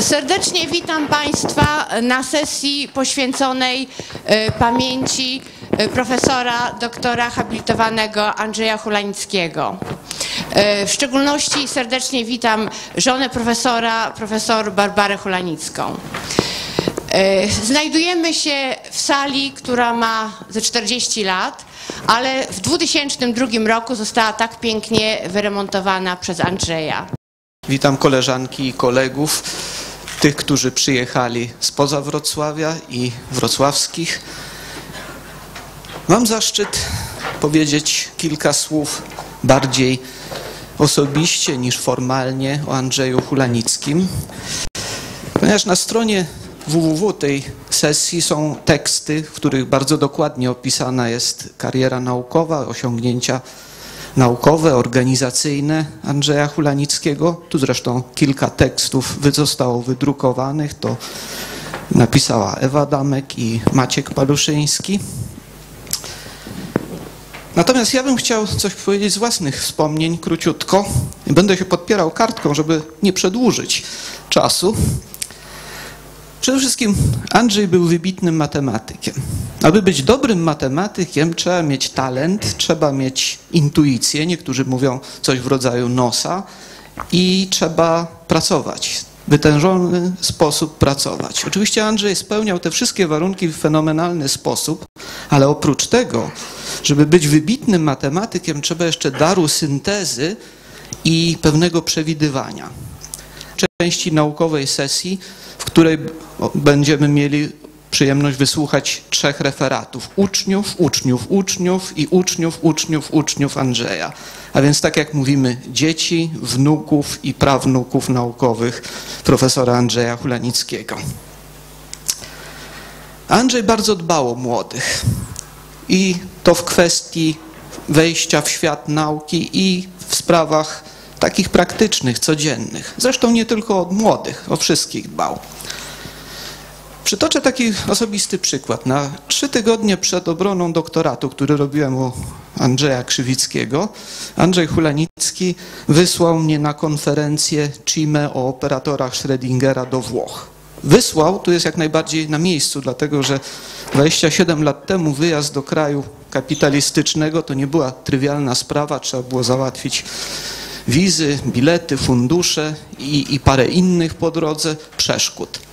Serdecznie witam Państwa na sesji poświęconej e, pamięci e, profesora doktora habilitowanego Andrzeja Hulanickiego. E, W szczególności serdecznie witam żonę profesora, profesor Barbarę Hulanicką. Znajdujemy się w sali, która ma ze 40 lat, ale w 2002 roku została tak pięknie wyremontowana przez Andrzeja. Witam koleżanki i kolegów, tych, którzy przyjechali spoza Wrocławia i wrocławskich. Mam zaszczyt powiedzieć kilka słów bardziej osobiście niż formalnie o Andrzeju Hulanickim, ponieważ na stronie www tej sesji są teksty, w których bardzo dokładnie opisana jest kariera naukowa, osiągnięcia naukowe, organizacyjne Andrzeja Hulanickiego. Tu zresztą kilka tekstów zostało wydrukowanych. To napisała Ewa Damek i Maciek Paluszyński. Natomiast ja bym chciał coś powiedzieć z własnych wspomnień, króciutko. Będę się podpierał kartką, żeby nie przedłużyć czasu. Przede wszystkim Andrzej był wybitnym matematykiem. Aby być dobrym matematykiem, trzeba mieć talent, trzeba mieć intuicję, niektórzy mówią coś w rodzaju nosa, i trzeba pracować. Wytężony sposób pracować. Oczywiście Andrzej spełniał te wszystkie warunki w fenomenalny sposób, ale oprócz tego, żeby być wybitnym matematykiem, trzeba jeszcze daru syntezy i pewnego przewidywania części naukowej sesji, w której będziemy mieli przyjemność wysłuchać trzech referatów. Uczniów, uczniów, uczniów i uczniów, uczniów, uczniów Andrzeja. A więc tak jak mówimy, dzieci, wnuków i prawnuków naukowych profesora Andrzeja Hulanickiego. Andrzej bardzo dbał o młodych. I to w kwestii wejścia w świat nauki i w sprawach takich praktycznych, codziennych. Zresztą nie tylko od młodych, o wszystkich dbał. Przytoczę taki osobisty przykład. Na trzy tygodnie przed obroną doktoratu, który robiłem u Andrzeja Krzywickiego, Andrzej Hulanicki wysłał mnie na konferencję CIME o operatorach Schrödingera do Włoch. Wysłał, tu jest jak najbardziej na miejscu, dlatego że 27 lat temu wyjazd do kraju kapitalistycznego to nie była trywialna sprawa, trzeba było załatwić wizy, bilety, fundusze i, i parę innych po drodze przeszkód.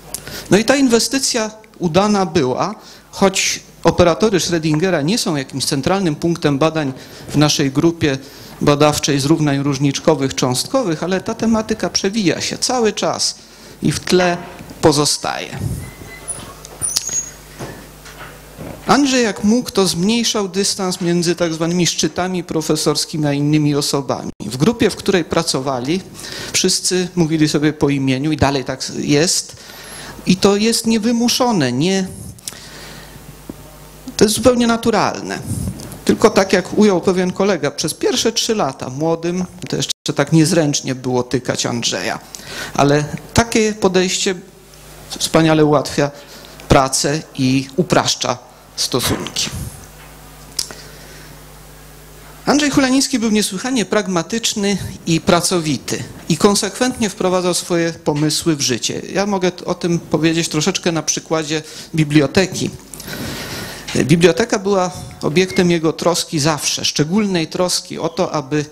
No i ta inwestycja udana była, choć operatory Schrödingera nie są jakimś centralnym punktem badań w naszej grupie badawczej zrównań różniczkowych, cząstkowych, ale ta tematyka przewija się cały czas i w tle pozostaje. Andrzej jak mógł, to zmniejszał dystans między tak zwanymi szczytami profesorskimi a innymi osobami. W grupie, w której pracowali, wszyscy mówili sobie po imieniu i dalej tak jest. I to jest niewymuszone, nie... To jest zupełnie naturalne. Tylko tak jak ujął pewien kolega, przez pierwsze trzy lata młodym to jeszcze tak niezręcznie było tykać Andrzeja. Ale takie podejście wspaniale ułatwia pracę i upraszcza stosunki. Andrzej Hulanicki był niesłychanie pragmatyczny i pracowity i konsekwentnie wprowadzał swoje pomysły w życie. Ja mogę o tym powiedzieć troszeczkę na przykładzie biblioteki. Biblioteka była obiektem jego troski zawsze, szczególnej troski o to, aby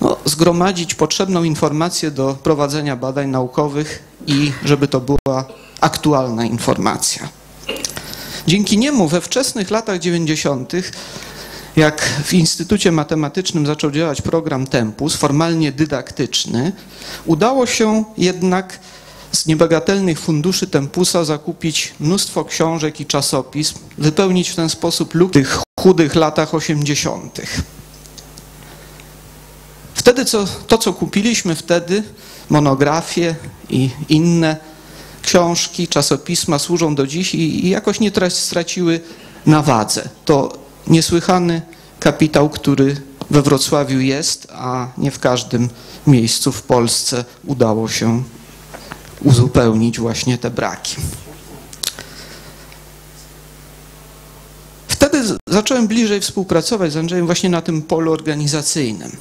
no, zgromadzić potrzebną informację do prowadzenia badań naukowych i żeby to była aktualna informacja. Dzięki niemu we wczesnych latach 90., jak w Instytucie Matematycznym zaczął działać program Tempus, formalnie dydaktyczny, udało się jednak z niebagatelnych funduszy Tempusa zakupić mnóstwo książek i czasopism, wypełnić w ten sposób luk tych chudych latach 80. Wtedy co, to, co kupiliśmy wtedy, monografie i inne książki, czasopisma służą do dziś i, i jakoś nie tra- straciły na wadze. To niesłychany kapitał, który we Wrocławiu jest, a nie w każdym miejscu w Polsce udało się uzupełnić właśnie te braki. Wtedy zacząłem bliżej współpracować z Andrzejem właśnie na tym polu organizacyjnym.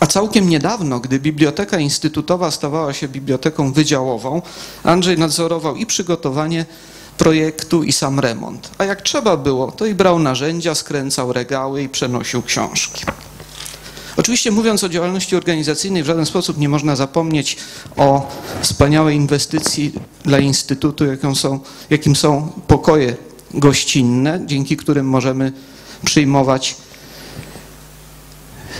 A całkiem niedawno, gdy Biblioteka Instytutowa stawała się biblioteką wydziałową, Andrzej nadzorował i przygotowanie projektu, i sam remont. A jak trzeba było, to i brał narzędzia, skręcał regały i przenosił książki. Oczywiście mówiąc o działalności organizacyjnej, w żaden sposób nie można zapomnieć o wspaniałej inwestycji dla Instytutu, są, jakim są pokoje gościnne, dzięki którym możemy przyjmować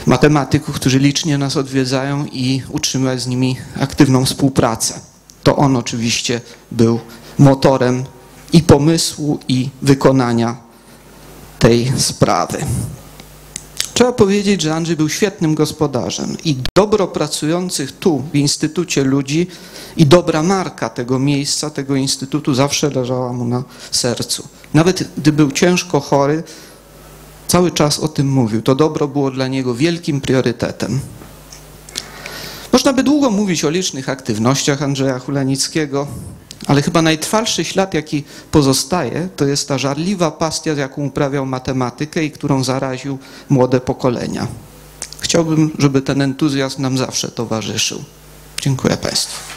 matematyków, którzy licznie nas odwiedzają i utrzymywać z nimi aktywną współpracę. To on oczywiście był motorem i pomysłu, i wykonania tej sprawy. Trzeba powiedzieć, że Andrzej był świetnym gospodarzem i dobro pracujących tu w Instytucie ludzi i dobra marka tego miejsca, tego Instytutu zawsze leżała mu na sercu. Nawet gdy był ciężko chory, cały czas o tym mówił. To dobro było dla niego wielkim priorytetem. Można by długo mówić o licznych aktywnościach Andrzeja Hulanickiego, ale chyba najtrwalszy ślad, jaki pozostaje, to jest ta żarliwa pasja, z jaką uprawiał matematykę i którą zaraził młode pokolenia. Chciałbym, żeby ten entuzjazm nam zawsze towarzyszył. Dziękuję Państwu.